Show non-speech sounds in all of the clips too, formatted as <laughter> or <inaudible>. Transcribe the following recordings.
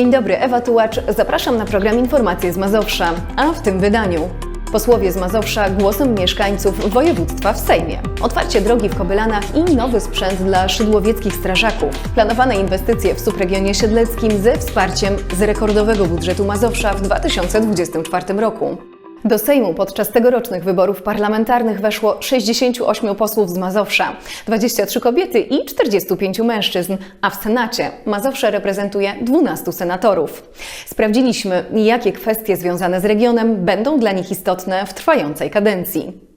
Dzień dobry, Ewa Tułacz. Zapraszam na program Informacje z Mazowsza, a w tym wydaniu posłowie z Mazowsza głosem mieszkańców województwa w Sejmie. Otwarcie drogi w Kobylanach i nowy sprzęt dla szydłowieckich strażaków. Planowane inwestycje w subregionie siedleckim ze wsparciem z rekordowego budżetu Mazowsza w 2024 roku. Do Sejmu podczas tegorocznych wyborów parlamentarnych weszło 68 posłów z Mazowsza, 23 kobiety i 45 mężczyzn, a w Senacie Mazowsze reprezentuje 12 senatorów. Sprawdziliśmy, jakie kwestie związane z regionem będą dla nich istotne w trwającej kadencji.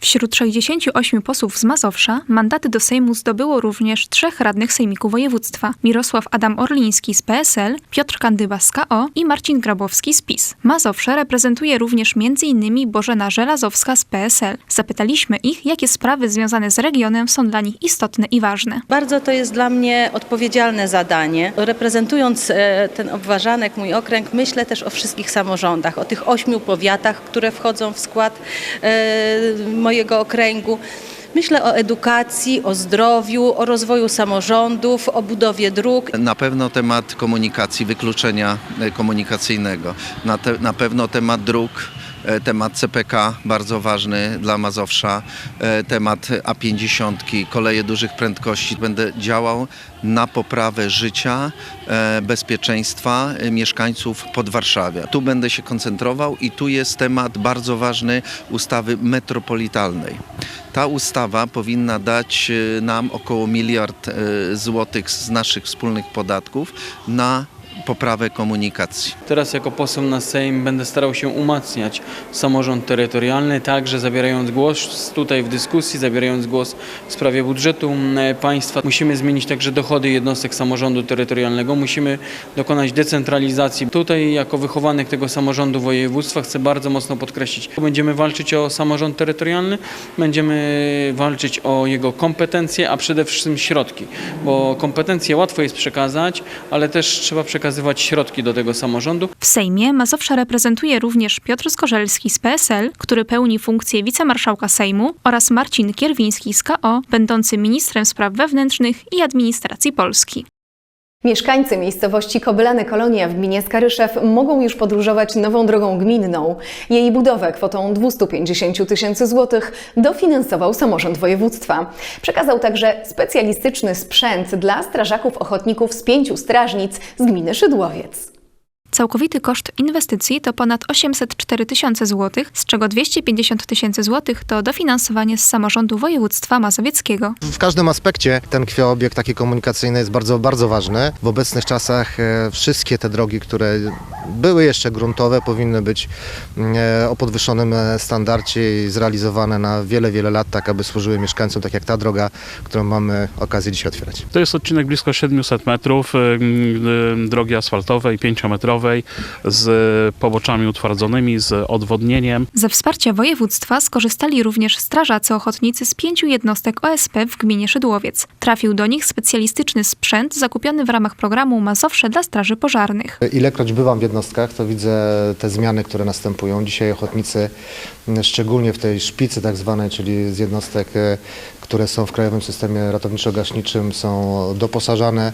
Wśród 68 posłów z Mazowsza mandaty do Sejmu zdobyło również trzech radnych Sejmiku Województwa. Mirosław Adam Orliński z PSL, Piotr Kandyba z KO i Marcin Grabowski z PiS. Mazowsze reprezentuje również m.in. Bożena Żelazowska z PSL. Zapytaliśmy ich, jakie sprawy związane z regionem są dla nich istotne i ważne. Bardzo to jest dla mnie odpowiedzialne zadanie. Reprezentując e, ten obważanek, mój okręg, myślę też o wszystkich samorządach, o tych ośmiu powiatach, które wchodzą w skład e, mojego okręgu. Myślę o edukacji, o zdrowiu, o rozwoju samorządów, o budowie dróg. Na pewno temat komunikacji, wykluczenia e, komunikacyjnego, na, te, na pewno temat dróg, temat CPK bardzo ważny dla Mazowsza, e, temat A50, koleje dużych prędkości. Będę działał na poprawę życia, e, bezpieczeństwa e, mieszkańców pod Warszawę. Tu będę się koncentrował i tu jest temat bardzo ważny ustawy metropolitalnej. Ta ustawa powinna dać e, nam około miliard e, złotych z naszych wspólnych podatków na poprawę komunikacji. Teraz jako poseł na Sejm będę starał się umacniać samorząd terytorialny, także zabierając głos tutaj w dyskusji, zabierając głos w sprawie budżetu m, państwa. Musimy zmienić także dochody jednostek samorządu terytorialnego, musimy dokonać decentralizacji. Tutaj jako wychowanek tego samorządu województwa chcę bardzo mocno podkreślić, będziemy walczyć o samorząd terytorialny, będziemy walczyć o jego kompetencje, a przede wszystkim środki, bo kompetencje łatwo jest przekazać, ale też trzeba przekazywać środki do tego samorządu. W Sejmie Mazowsza reprezentuje również Piotr Skorzelski z PSL, który pełni funkcję wicemarszałka Sejmu oraz Marcin Kierwiński z KO, będący ministrem spraw wewnętrznych i administracji Polski. Mieszkańcy miejscowości Kobylane Kolonia w gminie Skaryszew mogą już podróżować nową drogą gminną. Jej budowę kwotą 250 tysięcy złotych dofinansował samorząd województwa. Przekazał także specjalistyczny sprzęt dla strażaków ochotników z pięciu strażnic z gminy Szydłowiec. Całkowity koszt inwestycji to ponad 804 tysiące złotych, z czego 250 tysięcy złotych to dofinansowanie z samorządu województwa mazowieckiego. W każdym aspekcie ten obiekt taki komunikacyjny jest bardzo, bardzo ważny. W obecnych czasach e, wszystkie te drogi, które były jeszcze gruntowe, powinny być e, o podwyższonym e, standardzie i zrealizowane na wiele, wiele lat, tak aby służyły mieszkańcom, tak jak ta droga, którą mamy okazję dzisiaj otwierać. To jest odcinek blisko 700 metrów drogi asfaltowej, 5-metrowej z poboczami utwardzonymi, z odwodnieniem. Ze wsparcia województwa skorzystali również strażacy ochotnicy z pięciu jednostek OSP w gminie Szydłowiec. Trafił do nich specjalistyczny sprzęt zakupiony w ramach programu Mazowsze dla Straży Pożarnych. Ilekroć bywam w jednostkach, to widzę te zmiany, które następują. Dzisiaj ochotnicy, szczególnie w tej szpicy tak zwanej, czyli z jednostek, które są w Krajowym Systemie Ratowniczo-Gaśniczym, są doposażane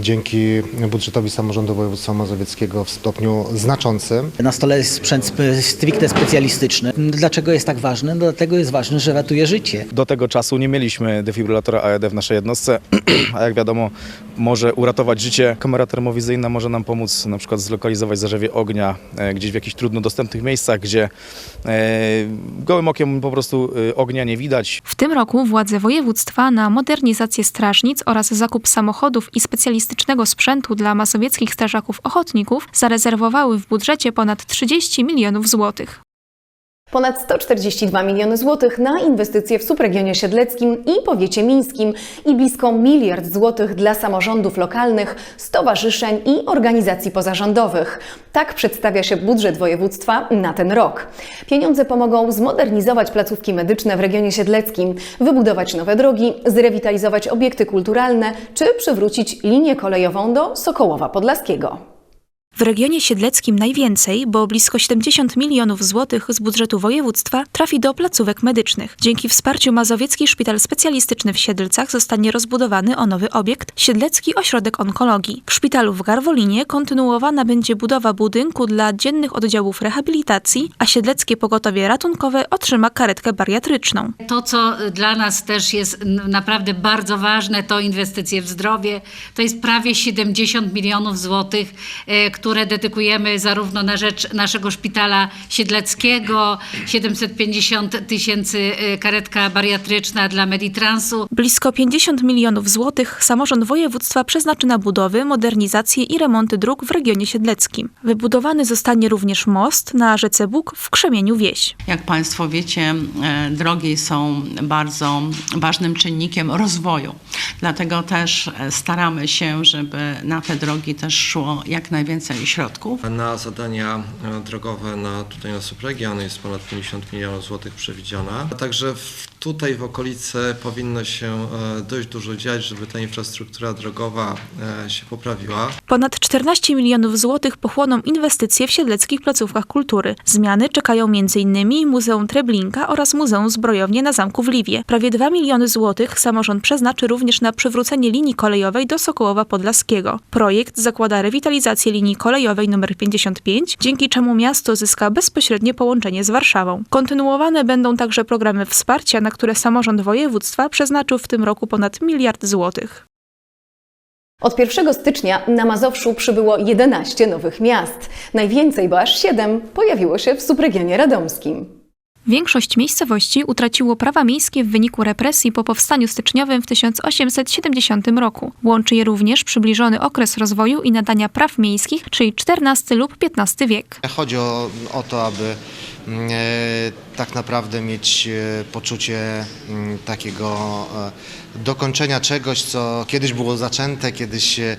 dzięki budżetowi samorządu województwa mazowieckiego w stopniu znaczącym. Na stole jest sprzęt stricte specjalistyczny. Dlaczego jest tak ważny? Dlatego jest ważny, że ratuje życie. Do tego czasu nie mieliśmy defibrylatora AED w naszej jednostce, <clears throat> a jak wiadomo może uratować życie. Kamera termowizyjna może nam pomóc na przykład zlokalizować zarzewie ognia e, gdzieś w jakichś trudno dostępnych miejscach, gdzie e, gołym okiem po prostu e, ognia nie widać. W tym roku władze województwa na modernizację strażnic oraz zakup samochodów i specjalistycznego sprzętu dla mazowieckich strażaków ochotników zarezerwowały w budżecie ponad 30 milionów złotych. Ponad 142 miliony złotych na inwestycje w subregionie siedleckim i powiecie mińskim i blisko miliard złotych dla samorządów lokalnych, stowarzyszeń i organizacji pozarządowych. Tak przedstawia się budżet województwa na ten rok. Pieniądze pomogą zmodernizować placówki medyczne w regionie siedleckim, wybudować nowe drogi, zrewitalizować obiekty kulturalne czy przywrócić linię kolejową do Sokołowa Podlaskiego. W regionie siedleckim najwięcej, bo blisko 70 milionów złotych z budżetu województwa trafi do placówek medycznych. Dzięki wsparciu Mazowiecki Szpital Specjalistyczny w Siedlcach zostanie rozbudowany o nowy obiekt Siedlecki Ośrodek Onkologii. W szpitalu w Garwolinie kontynuowana będzie budowa budynku dla dziennych oddziałów rehabilitacji, a Siedleckie Pogotowie Ratunkowe otrzyma karetkę bariatryczną. To, co dla nas też jest naprawdę bardzo ważne, to inwestycje w zdrowie. To jest prawie 70 milionów złotych, e, które dedykujemy zarówno na rzecz naszego szpitala siedleckiego, 750 tysięcy e, karetka bariatryczna dla Meditransu, Blisko 50 milionów złotych samorząd województwa przeznaczy na budowy, modernizację i remonty dróg w regionie siedleckim. Wybudowany zostanie również most na rzece Bóg w Krzemieniu Wieś. Jak Państwo wiecie, e, drogi są bardzo ważnym czynnikiem rozwoju. Dlatego też e, staramy się, żeby na te drogi też szło jak najwięcej środków. Na zadania e, drogowe na tutaj na subregion jest ponad 50 milionów złotych przewidziana. Także w, tutaj w okolicy powinno się e, dość dużo dziać, żeby ta infrastruktura drogowa e, się poprawiła. Ponad 14 milionów złotych pochłoną inwestycje w siedleckich placówkach kultury. Zmiany czekają m.in. Muzeum Treblinka oraz Muzeum Zbrojownie na Zamku w Liwie. Prawie 2 miliony złotych samorząd przeznaczy również na przywrócenie linii kolejowej do Sokołowa Podlaskiego. Projekt zakłada rewitalizację linii kolejowej nr 55, dzięki czemu miasto zyska bezpośrednie połączenie z Warszawą. Kontynuowane będą także programy wsparcia, na które samorząd województwa przeznaczył w tym roku ponad miliard złotych. Od 1 stycznia na Mazowszu przybyło 11 nowych miast. Najwięcej, bo aż 7, pojawiło się w subregionie radomskim. Większość miejscowości utraciło prawa miejskie w wyniku represji po powstaniu styczniowym w 1870 roku. Łączy je również przybliżony okres rozwoju i nadania praw miejskich, czyli XIV lub XV wiek. Chodzi o, o to, aby tak naprawdę mieć e, poczucie mm, takiego e, dokończenia czegoś, co kiedyś było zaczęte, kiedyś e,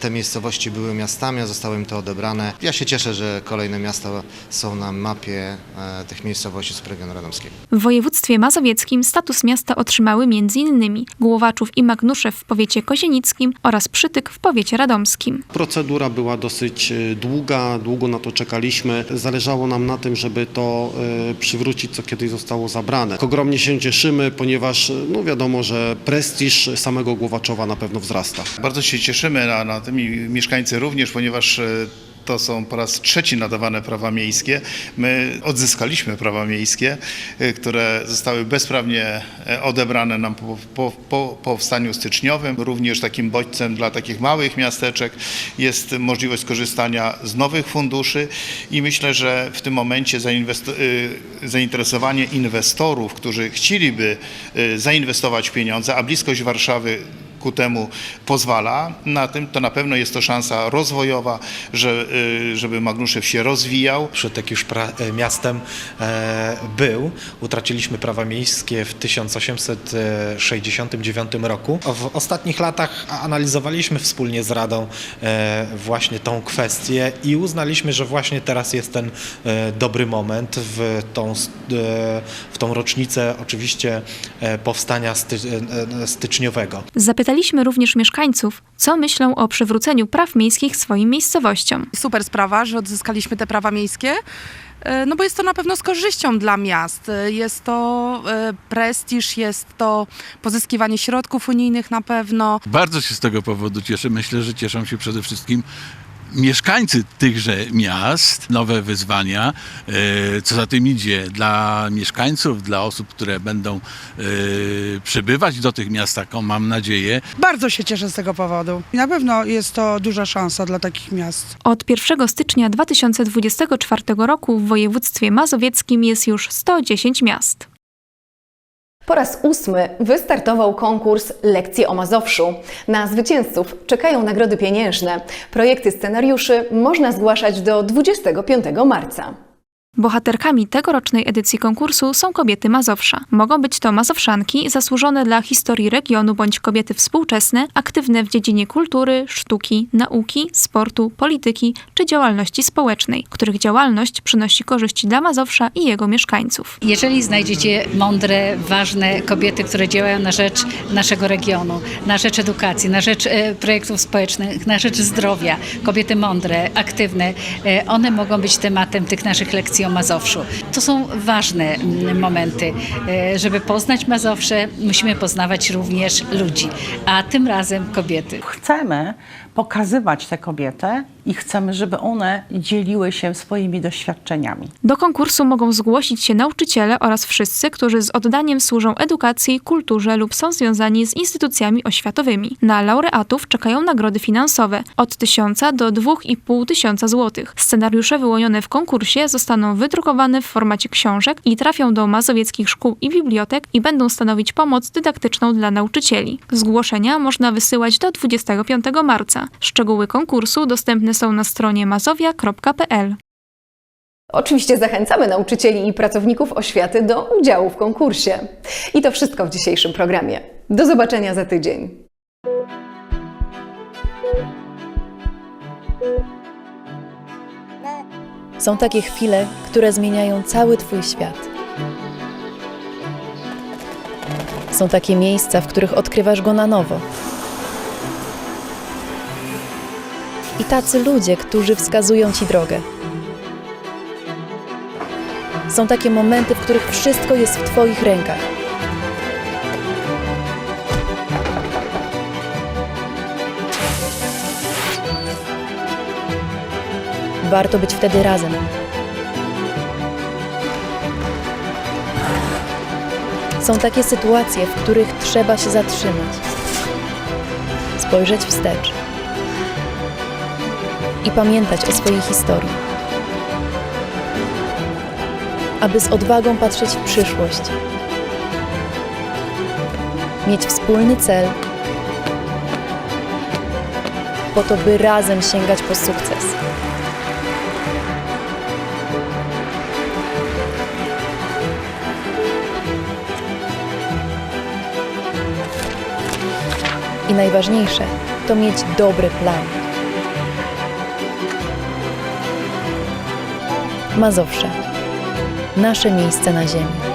te miejscowości były miastami, a zostały im to odebrane. Ja się cieszę, że kolejne miasta są na mapie e, tych miejscowości z regionu radomskiego. W województwie mazowieckim status miasta otrzymały m.in. Głowaczów i Magnuszew w powiecie kozienickim oraz Przytyk w powiecie radomskim. Procedura była dosyć e, długa, długo na to czekaliśmy. Zależało nam na tym, żeby to przywrócić, co kiedyś zostało zabrane. Ogromnie się cieszymy, ponieważ no wiadomo, że prestiż samego Głowaczowa na pewno wzrasta. Bardzo się cieszymy na, na tym i mieszkańcy również, ponieważ e, to są po raz trzeci nadawane prawa miejskie. My odzyskaliśmy prawa miejskie, e, które zostały bezprawnie e, odebrane nam po, po, po powstaniu styczniowym. Również takim bodźcem dla takich małych miasteczek jest możliwość skorzystania z nowych funduszy i myślę, że w tym momencie e, zainteresowanie inwestorów, którzy chcieliby e, zainwestować pieniądze, a bliskość Warszawy ku temu pozwala. Na tym to na pewno jest to szansa rozwojowa, że, y, żeby Magnuszew się rozwijał. Przytyk już pra- miastem e, był. Utraciliśmy prawa miejskie w 1869 roku. W ostatnich latach analizowaliśmy wspólnie z Radą e, właśnie tą kwestię i uznaliśmy, że właśnie teraz jest ten e, dobry moment w tą, e, w tą rocznicę oczywiście e, powstania sty, e, styczniowego. Zapytaliśmy również mieszkańców, co myślą o przywróceniu praw miejskich swoim miejscowościom. Super sprawa, że odzyskaliśmy te prawa miejskie. e, No bo jest to na pewno z korzyścią dla miast. E, Jest to e, prestiż, jest to pozyskiwanie środków unijnych na pewno. Bardzo się z tego powodu cieszę. Myślę, że cieszą się przede wszystkim mieszkańcy tychże miast, nowe wyzwania, e, co za tym idzie dla mieszkańców, dla osób, które będą e, przybywać do tych miast, taką mam nadzieję. Bardzo się cieszę z tego powodu. Na pewno jest to duża szansa dla takich miast. Od 1 stycznia 2024 roku w województwie mazowieckim jest już 110 miast. Po raz ósmy wystartował konkurs Lekcje o Mazowszu. Na zwycięzców czekają nagrody pieniężne. Projekty scenariuszy można zgłaszać do 25 marca. Bohaterkami tegorocznej edycji konkursu są kobiety Mazowsza. Mogą być to Mazowszanki zasłużone dla historii regionu bądź kobiety współczesne, aktywne w dziedzinie kultury, sztuki, nauki, sportu, polityki czy działalności społecznej, których działalność przynosi korzyść dla Mazowsza i jego mieszkańców. Jeżeli znajdziecie mądre, ważne kobiety, które działają na rzecz naszego regionu, na rzecz edukacji, na rzecz e, projektów społecznych, na rzecz zdrowia, kobiety mądre, aktywne, e, one mogą być tematem tych naszych lekcji o Mazowszu. To są ważne mm, momenty. E, Żeby poznać Mazowsze, musimy poznawać również ludzi, a tym razem kobiety. Chcemy pokazywać te kobiety i chcemy, żeby one dzieliły się swoimi doświadczeniami. Do konkursu mogą zgłosić się nauczyciele oraz wszyscy, którzy z oddaniem służą edukacji, kulturze lub są związani z instytucjami oświatowymi. Na laureatów czekają nagrody finansowe od 1000 do 2500 tysiąca złotych. Scenariusze wyłonione w konkursie zostaną wydrukowane w formacie książek i trafią do mazowieckich szkół i bibliotek i będą stanowić pomoc dydaktyczną dla nauczycieli. Zgłoszenia można wysyłać do 25 marca. Szczegóły konkursu dostępne są na stronie mazowia.pl. Oczywiście zachęcamy nauczycieli i pracowników oświaty do udziału w konkursie. I to wszystko w dzisiejszym programie. Do zobaczenia za tydzień. Są takie chwile, które zmieniają cały Twój świat. Są takie miejsca, w których odkrywasz go na nowo. I tacy ludzie, którzy wskazują Ci drogę. Są takie momenty, w których wszystko jest w Twoich rękach. Warto być wtedy razem. Są takie sytuacje, w których trzeba się zatrzymać, spojrzeć wstecz i pamiętać o swojej historii, aby z odwagą patrzeć w przyszłość, mieć wspólny cel, po to, by razem sięgać po sukces. I najważniejsze to mieć dobry plan. Mazowsze. Nasze miejsce na ziemi.